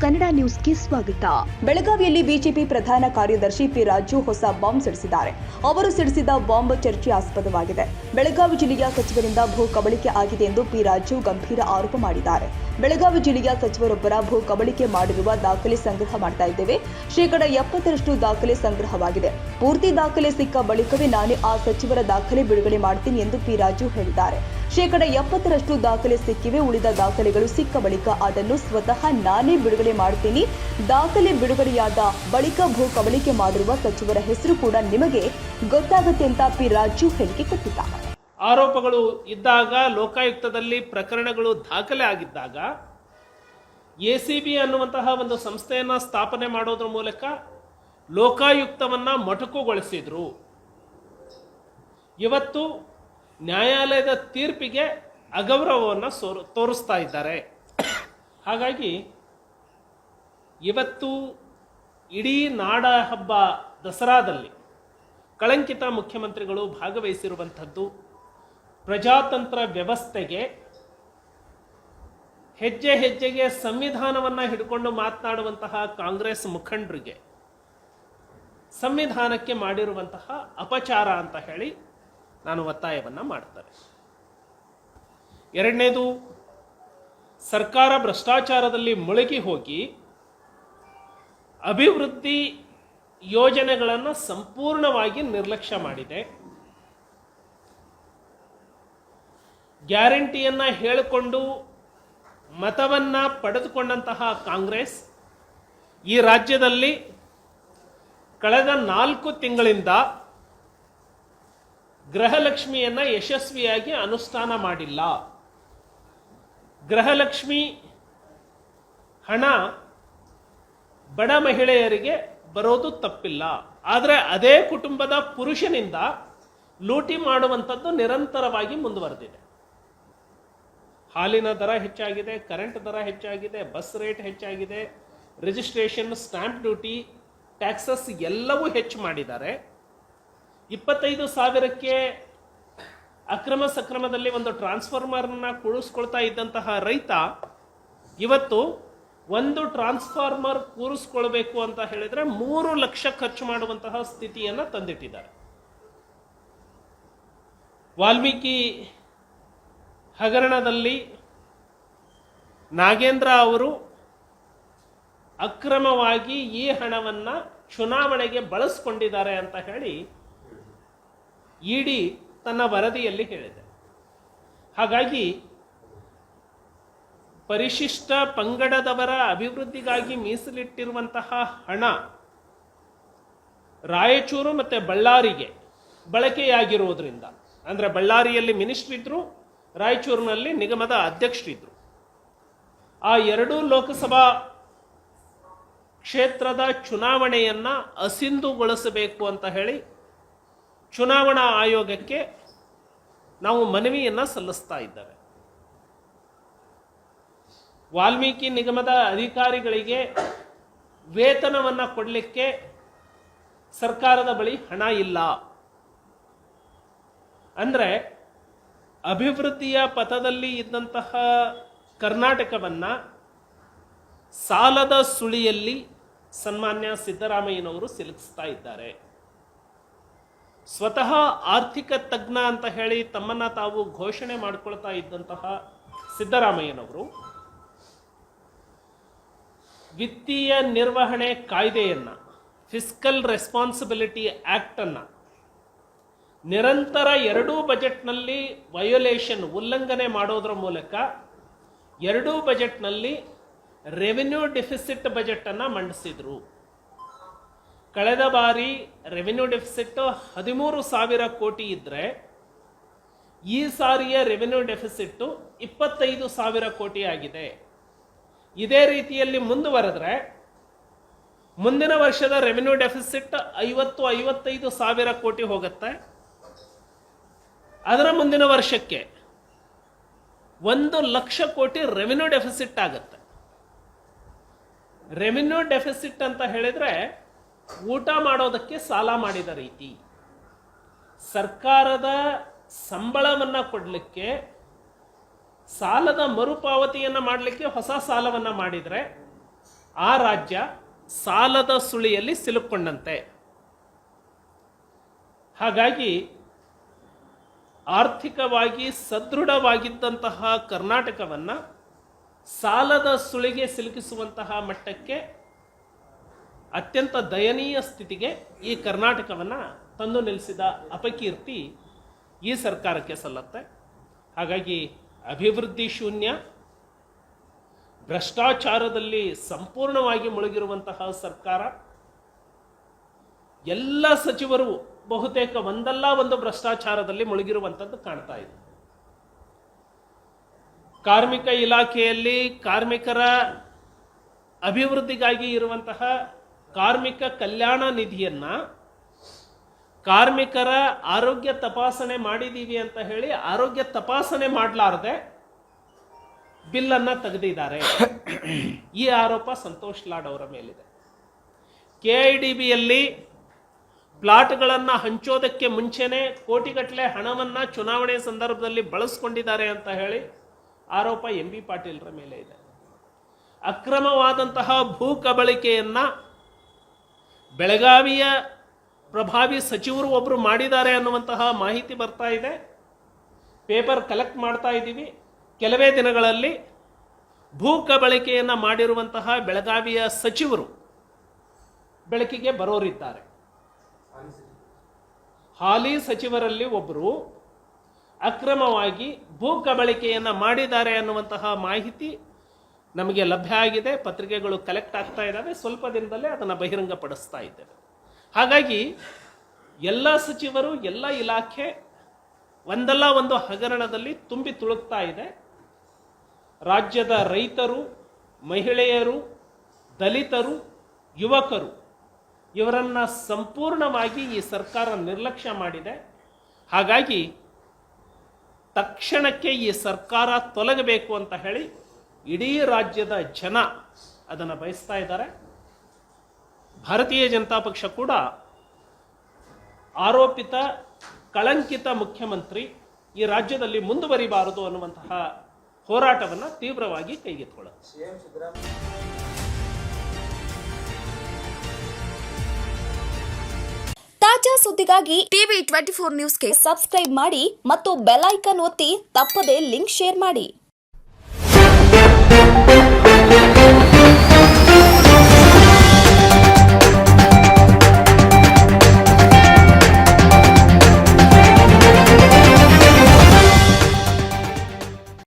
ಕನ್ನಡ ನ್ಯೂಸ್ಗೆ ಸ್ವಾಗತ. ಬೆಳಗಾವಿಯಲ್ಲಿ ಬಿಜೆಪಿ ಪ್ರಧಾನ ಕಾರ್ಯದರ್ಶಿ ಪಿ ರಾಜು ಹೊಸ ಬಾಂಬ್ ಸಿಡಿಸಿದ್ದಾರೆ. ಅವರು ಸಿಡಿಸಿದ ಬಾಂಬ್ ಚರ್ಚೆಯಾಸ್ಪದವಾಗಿದೆ. ಬೆಳಗಾವಿ ಜಿಲ್ಲೆಯ ಸಚಿವರಿಂದ ಭೂ ಕಬಳಿಕೆ ಆಗಿದೆ ಎಂದು ಪಿ ರಾಜು ಗಂಭೀರ ಆರೋಪ ಮಾಡಿದ್ದಾರೆ. ಬೆಳಗಾವಿ ಜಿಲ್ಲೆಯ ಸಚಿವರೊಬ್ಬರ ಭೂ ಕಬಳಿಕೆ ಮಾಡಿರುವ ದಾಖಲೆ ಸಂಗ್ರಹ ಮಾಡ್ತಾ ಇದ್ದೇವೆ. ಶೇಕಡ ಎಪ್ಪತ್ತರಷ್ಟು ದಾಖಲೆ ಸಂಗ್ರಹವಾಗಿದೆ. ಪೂರ್ತಿ ದಾಖಲೆ ಸಿಕ್ಕ ಬಳಿಕವೇ ನಾನೇ ಆ ಸಚಿವರ ದಾಖಲೆ ಬಿಡುಗಡೆ ಮಾಡ್ತೀನಿ ಎಂದು ಪಿ ರಾಜು ಹೇಳಿದ್ದಾರೆ. ಶೇಕಡ ಎಪ್ಪತ್ತರಷ್ಟು ದಾಖಲೆ ಸಿಕ್ಕಿವೆ. ಉಳಿದ ದಾಖಲೆಗಳು ಸಿಕ್ಕ ಬಳಿಕ ಅದನ್ನು ಸ್ವತಃ ನಾನೇ ಬಿಡುಗಡೆ ಮಾಡ್ತೀನಿ ದಾಖಲೆ ಬಿಡುಗಡೆಯಾದ ಬಳಿಕ ಭೂ ಕಬಳಿಕೆ ಮಾಡಿರುವ ಸಚಿವರ ಹೆಸರು ಕೂಡ ನಿಮಗೆ ಗೊತ್ತಾಗುತ್ತೆ ಅಂತ ಪಿ ರಾಜು ಹೇಳಿಕೆ ಕೊಟ್ಟಿದ್ದಾರೆ. ಆರೋಪಗಳು ಇದ್ದಾಗ ಲೋಕಾಯುಕ್ತದಲ್ಲಿ ಪ್ರಕರಣಗಳು ದಾಖಲೆ ಆಗಿದ್ದಾಗ ಎ ಅನ್ನುವಂತಹ ಒಂದು ಸಂಸ್ಥೆಯನ್ನು ಸ್ಥಾಪನೆ ಮಾಡೋದ್ರ ಮೂಲಕ ಲೋಕಾಯುಕ್ತವನ್ನು ಮೊಟಕುಗೊಳಿಸಿದ್ರು. ಇವತ್ತು ನ್ಯಾಯಾಲಯದ ತೀರ್ಪಿಗೆ ಅಗೌರವವನ್ನು ಸೋರು, ತೋರಿಸ್ತಾ ಇದ್ದಾರೆ. ಹಾಗಾಗಿ ಇವತ್ತು ಇಡೀ ನಾಡ ಹಬ್ಬ ದಸರಾದಲ್ಲಿ ಕಳಂಕಿತ ಮುಖ್ಯಮಂತ್ರಿಗಳು ಭಾಗವಹಿಸಿರುವಂಥದ್ದು ಪ್ರಜಾತಂತ್ರ ವ್ಯವಸ್ಥೆಗೆ ಹೆಜ್ಜೆ ಹೆಜ್ಜೆಗೆ ಸಂವಿಧಾನವನ್ನು ಹಿಡ್ಕೊಂಡು ಮಾತನಾಡುವಂತಹ ಕಾಂಗ್ರೆಸ್ ಮುಖಂಡರಿಗೆ ಸಂವಿಧಾನಕ್ಕೆ ಮಾಡಿರುವಂತಹ ಅಪಚಾರ ಅಂತ ಹೇಳಿ ನಾನು ಒತ್ತಾಯವನ್ನು ಮಾಡ್ತಾರೆ ಎರಡನೇದು, ಸರ್ಕಾರ ಭ್ರಷ್ಟಾಚಾರದಲ್ಲಿ ಮುಳುಗಿ ಹೋಗಿ ಅಭಿವೃದ್ಧಿ ಯೋಜನೆಗಳನ್ನು ಸಂಪೂರ್ಣವಾಗಿ ನಿರ್ಲಕ್ಷ್ಯ ಮಾಡಿದೆ. ಗ್ಯಾರಂಟಿಯನ್ನು ಹೇಳಿಕೊಂಡು ಮತವನ್ನು ಪಡೆದುಕೊಂಡಂತಹ ಕಾಂಗ್ರೆಸ್ ಈ ರಾಜ್ಯದಲ್ಲಿ ಕಳೆದ ನಾಲ್ಕು ತಿಂಗಳಿಂದ ಗೃಹಲಕ್ಷ್ಮಿಯನ್ನ ಯಶಸ್ವಿಯಾಗಿ ಅನುಷ್ಠಾನ ಮಾಡಿಲ್ಲ. ಗೃಹಲಕ್ಷ್ಮಿ ಹಣ ಬಡ ಮಹಿಳೆಯರಿಗೆ ಬರೋದು ತಪ್ಪಿಲ್ಲ. ಆದರೆ ಅದೇ ಕುಟುಂಬದ ಪುರುಷನಿಂದ ಲೂಟಿ ಮಾಡುವಂಥದ್ದು ನಿರಂತರವಾಗಿ ಮುಂದುವರೆದಿದೆ. ಹಾಲಿನ ದರ ಹೆಚ್ಚಾಗಿದೆ, ಕರೆಂಟ್ ದರ ಹೆಚ್ಚಾಗಿದೆ, ಬಸ್ ರೇಟ್ ಹೆಚ್ಚಾಗಿದೆ, ರಿಜಿಸ್ಟ್ರೇಷನ್ ಸ್ಟ್ಯಾಂಪ್ ಡ್ಯೂಟಿ, ಟ್ಯಾಕ್ಸಸ್ ಎಲ್ಲವೂ ಹೆಚ್ಚು ಮಾಡಿದ್ದಾರೆ. ಇಪ್ಪತ್ತೈದು ಸಾವಿರಕ್ಕೆ ಅಕ್ರಮ ಸಕ್ರಮದಲ್ಲಿ ಒಂದು ಟ್ರಾನ್ಸ್ಫಾರ್ಮರ್ನ ಕೂರಿಸ್ಕೊಳ್ತಾ ಇದ್ದಂತಹ ರೈತ ಇವತ್ತು ಒಂದು ಟ್ರಾನ್ಸ್ಫಾರ್ಮರ್ ಕೂರಿಸ್ಕೊಳ್ಬೇಕು ಅಂತ ಹೇಳಿದರೆ ಮೂರು ಲಕ್ಷ ಖರ್ಚು ಮಾಡುವಂತಹ ಸ್ಥಿತಿಯನ್ನು ತಂದಿಟ್ಟಿದ್ದಾರೆ. ವಾಲ್ಮೀಕಿ ಹಗರಣದಲ್ಲಿ ನಾಗೇಂದ್ರ ಅವರು ಅಕ್ರಮವಾಗಿ ಈ ಹಣವನ್ನು ಚುನಾವಣೆಗೆ ಬಳಸ್ಕೊಂಡಿದ್ದಾರೆ ಅಂತ ಹೇಳಿ ಇಡಿ ತನ್ನ ವರದಿಯಲ್ಲಿ ಹೇಳಿದೆ. ಹಾಗಾಗಿ ಪರಿಶಿಷ್ಟ ಪಂಗಡದವರ ಅಭಿವೃದ್ಧಿಗಾಗಿ ಮೀಸಲಿಟ್ಟಿರುವಂತಹ ಹಣ ರಾಯಚೂರು ಮತ್ತು ಬಳ್ಳಾರಿಗೆ ಬಳಕೆಯಾಗಿರುವುದರಿಂದ, ಅಂದರೆ ಬಳ್ಳಾರಿಯಲ್ಲಿ ಮಿನಿಸ್ಟ್ರ್ ಇದ್ದರು ರಾಯಚೂರಿನಲ್ಲಿ ನಿಗಮದ ಅಧ್ಯಕ್ಷರಿದ್ರು ಆ ಎರಡೂ ಲೋಕಸಭಾ ಕ್ಷೇತ್ರದ ಚುನಾವಣೆಯನ್ನು ಅಸಿಂಧುಗೊಳಿಸಬೇಕು ಅಂತ ಹೇಳಿ ಚುನಾವಣಾ ಆಯೋಗಕ್ಕೆ ನಾವು ಮನವಿಯನ್ನು ಸಲ್ಲಿಸ್ತಾ ಇದ್ದೇವೆ. ವಾಲ್ಮೀಕಿ ನಿಗಮದ ಅಧಿಕಾರಿಗಳಿಗೆ ವೇತನವನ್ನು ಕೊಡಲಿಕ್ಕೆ ಸರ್ಕಾರದ ಬಳಿ ಹಣ ಇಲ್ಲ. ಅಂದರೆ ಅಭಿವೃದ್ಧಿಯ ಪಥದಲ್ಲಿ ಇದ್ದಂತಹ ಕರ್ನಾಟಕವನ್ನು ಸಾಲದ ಸುಳಿಯಲ್ಲಿ ಸನ್ಮಾನ್ಯ ಸಿದ್ದರಾಮಯ್ಯನವರು ಸಿಲುಕಿಸ್ತಾ ಇದ್ದಾರೆ. ಸ್ವತಃ ಆರ್ಥಿಕ ತಜ್ಞ ಅಂತ ಹೇಳಿ ತಮ್ಮನ್ನ ತಾವು ಘೋಷಣೆ ಮಾಡಿಕೊಳ್ತಾ ಇದ್ದಂತಹ ಸಿದ್ದರಾಮಯ್ಯನವರು ವಿತ್ತೀಯ ನಿರ್ವಹಣೆ ಕಾಯ್ದೆಯನ್ನ ಫಿಸ್ಕಲ್ ರೆಸ್ಪಾನ್ಸಿಬಿಲಿಟಿ ಆಕ್ಟ್ ಅನ್ನ ನಿರಂತರ ಎರಡೂ ಬಜೆಟ್ನಲ್ಲಿ ವಯೋಲೇಷನ್ ಉಲ್ಲಂಘನೆ ಮಾಡೋದ್ರ ಮೂಲಕ ಎರಡೂ ಬಜೆಟ್ನಲ್ಲಿ ರೆವಿನ್ಯೂ ಡೆಫಿಸಿಟ್ ಬಜೆಟ್ ಅನ್ನ ಮಂಡಿಸಿದ್ರು. ಕಳೆದ ಬಾರಿ ರೆವೆನ್ಯೂ ಡೆಫಿಸಿಟ್ ಹದಿಮೂರು ಸಾವಿರ ಕೋಟಿ ಇದ್ದರೆ ಈ ಸಾರಿಯ ರೆವೆನ್ಯೂ ಡೆಫಿಸಿಟ್ಟು ಇಪ್ಪತ್ತೈದು ಸಾವಿರ ಕೋಟಿ ಆಗಿದೆ. ಇದೇ ರೀತಿಯಲ್ಲಿ ಮುಂದುವರೆದ್ರೆ, ಮುಂದಿನ ವರ್ಷದ ರೆವೆನ್ಯೂ ಡೆಫಿಸಿಟ್ ಐವತ್ತು, ಐವತ್ತೈದು ಸಾವಿರ ಕೋಟಿ ಹೋಗುತ್ತೆ. ಅದರ ಮುಂದಿನ ವರ್ಷಕ್ಕೆ ಒಂದು ಲಕ್ಷ ಕೋಟಿ ರೆವೆನ್ಯೂ ಡೆಫಿಸಿಟ್ ಆಗುತ್ತೆ. ರೆವೆನ್ಯೂ ಡೆಫಿಸಿಟ್ ಅಂತ ಹೇಳಿದ್ರೆ ಊಟ ಮಾಡೋದಕ್ಕೆ ಸಾಲ ಮಾಡಿದ ರೀತಿ. ಸರ್ಕಾರದ ಸಂಬಳವನ್ನು ಕೊಡಲಿಕ್ಕೆ, ಸಾಲದ ಮರುಪಾವತಿಯನ್ನು ಮಾಡಲಿಕ್ಕೆ ಹೊಸ ಸಾಲವನ್ನ ಮಾಡಿದರೆ ಆ ರಾಜ್ಯ ಸಾಲದ ಸುಳಿಯಲ್ಲಿ ಸಿಲುಕೊಂಡಂತೆ. ಹಾಗಾಗಿ ಆರ್ಥಿಕವಾಗಿ ಸದೃಢವಾಗಿದ್ದಂತಹ ಕರ್ನಾಟಕವನ್ನ ಸಾಲದ ಸುಳಿಗೆ ಸಿಲುಕಿಸುವಂತಹ ಮಟ್ಟಕ್ಕೆ ಅತ್ಯಂತ ದಯನೀಯ ಸ್ಥಿತಿಗೆ ಈ ಕರ್ನಾಟಕವನ್ನು ತಂದು ನಿಲ್ಲಿಸಿದ ಅಪಕೀರ್ತಿ ಈ ಸರ್ಕಾರಕ್ಕೆ ಸಲ್ಲತ್ತೆ. ಹಾಗಾಗಿ ಅಭಿವೃದ್ಧಿ ಶೂನ್ಯ, ಭ್ರಷ್ಟಾಚಾರದಲ್ಲಿ ಸಂಪೂರ್ಣವಾಗಿ ಮುಳುಗಿರುವಂತಹ ಸರ್ಕಾರ, ಎಲ್ಲ ಸಚಿವರು ಬಹುತೇಕ ಒಂದಲ್ಲ ಒಂದು ಭ್ರಷ್ಟಾಚಾರದಲ್ಲಿ ಮುಳುಗಿರುವಂಥದ್ದು ಕಾಣ್ತಾ ಇದೆ. ಕಾರ್ಮಿಕ ಇಲಾಖೆಯಲ್ಲಿ ಕಾರ್ಮಿಕರ ಅಭಿವೃದ್ಧಿಗಾಗಿ ಇರುವಂತಹ ಕಾರ್ಮಿಕ ಕಲ್ಯಾಣ ನಿಧಿಯನ್ನ ಕಾರ್ಮಿಕರ ಆರೋಗ್ಯ ತಪಾಸಣೆ ಮಾಡಿದ್ದೀವಿ ಅಂತ ಹೇಳಿ ಆರೋಗ್ಯ ತಪಾಸಣೆ ಮಾಡಲಾರದೆ ಬಿಲ್ಲನ್ನು ತೆಗೆದಿದ್ದಾರೆ. ಈ ಆರೋಪ ಸಂತೋಷ್ ಲಾಡ್ ಅವರ ಮೇಲಿದೆ. ಕೆ ಐ ಡಿ ಬಿಯಲ್ಲಿ ಪ್ಲಾಟ್ಗಳನ್ನು ಹಂಚೋದಕ್ಕೆ ಮುಂಚೆನೆ ಕೋಟಿಗಟ್ಟಲೆ ಹಣವನ್ನು ಚುನಾವಣೆ ಸಂದರ್ಭದಲ್ಲಿ ಬಳಸ್ಕೊಂಡಿದ್ದಾರೆ ಅಂತ ಹೇಳಿ ಆರೋಪ ಎಂ ಬಿ ಪಾಟೀಲ್ರ ಮೇಲೆ ಇದೆ. ಅಕ್ರಮವಾದಂತಹ ಭೂ ಕಬಳಿಕೆಯನ್ನ ಬೆಳಗಾವಿಯ ಪ್ರಭಾವಿ ಸಚಿವರು ಒಬ್ಬರು ಮಾಡಿದ್ದಾರೆ ಅನ್ನುವಂತಹ ಮಾಹಿತಿ ಬರ್ತಾ ಇದೆ. ಪೇಪರ್ ಕಲೆಕ್ಟ್ ಮಾಡ್ತಾ ಇದ್ದೀವಿ. ಕೆಲವೇ ದಿನಗಳಲ್ಲಿ ಭೂ ಕಬಳಿಕೆಯನ್ನು ಮಾಡಿರುವಂತಹ ಬೆಳಗಾವಿಯ ಸಚಿವರು ಬೆಳಕಿಗೆ ಬರೋರಿದ್ದಾರೆ. ಹಾಲಿ ಸಚಿವರಲ್ಲಿ ಒಬ್ಬರು ಅಕ್ರಮವಾಗಿ ಭೂ ಕಬಳಿಕೆಯನ್ನು ಮಾಡಿದ್ದಾರೆ ಅನ್ನುವಂತಹ ಮಾಹಿತಿ ನಮಗೆ ಲಭ್ಯ ಆಗಿದೆ, ಪತ್ರಿಕೆಗಳು ಕಲೆಕ್ಟ್ ಆಗ್ತಾ ಇದ್ದಾವೆ ಸ್ವಲ್ಪ ದಿನದಲ್ಲೇ ಅದನ್ನು ಬಹಿರಂಗಪಡಿಸ್ತಾ ಇದ್ದೇವೆ. ಹಾಗಾಗಿ ಎಲ್ಲ ಸಚಿವರು, ಎಲ್ಲ ಇಲಾಖೆ ಒಂದಲ್ಲ ಒಂದು ಹಗರಣದಲ್ಲಿ ತುಂಬಿ ತುಳುಕ್ತಾ ಇದೆ. ರಾಜ್ಯದ ರೈತರು, ಮಹಿಳೆಯರು, ದಲಿತರು, ಯುವಕರು, ಇವರನ್ನು ಸಂಪೂರ್ಣವಾಗಿ ಈ ಸರ್ಕಾರ ನಿರ್ಲಕ್ಷ್ಯ ಮಾಡಿದೆ. ಹಾಗಾಗಿ ತಕ್ಷಣಕ್ಕೆ ಈ ಸರ್ಕಾರ ತೊಲಗಬೇಕು ಅಂತ ಹೇಳಿ ಇಡೀ ರಾಜ್ಯದ ಜನ ಅದನ್ನು ಬಯಸ್ತಾ ಇದ್ದಾರೆ. ಭಾರತೀಯ ಜನತಾ ಪಕ್ಷ ಕೂಡ ಆರೋಪಿತ ಕಳಂಕಿತ ಮುಖ್ಯಮಂತ್ರಿ ಈ ರಾಜ್ಯದಲ್ಲಿ ಮುಂದುವರಿಬಾರದು ಅನ್ನುವಂತಹ ಹೋರಾಟವನ್ನು ತೀವ್ರವಾಗಿ ಕೈಗೆತ್ತಿಕೊಳ್ಳುತ್ತೆ. ತಾಜಾ ಸುದ್ದಿಗಾಗಿ ಟಿವಿ ಟ್ವೆಂಟಿ ಫೋರ್ ನ್ಯೂಸ್ಗೆ ಸಬ್ಸ್ಕ್ರೈಬ್ ಮಾಡಿ ಮತ್ತು ಬೆಲ್ ಐಕನ್ ಒತ್ತಿ ತಪ್ಪದೇ ಲಿಂಕ್ ಶೇರ್ ಮಾಡಿ. Thank you.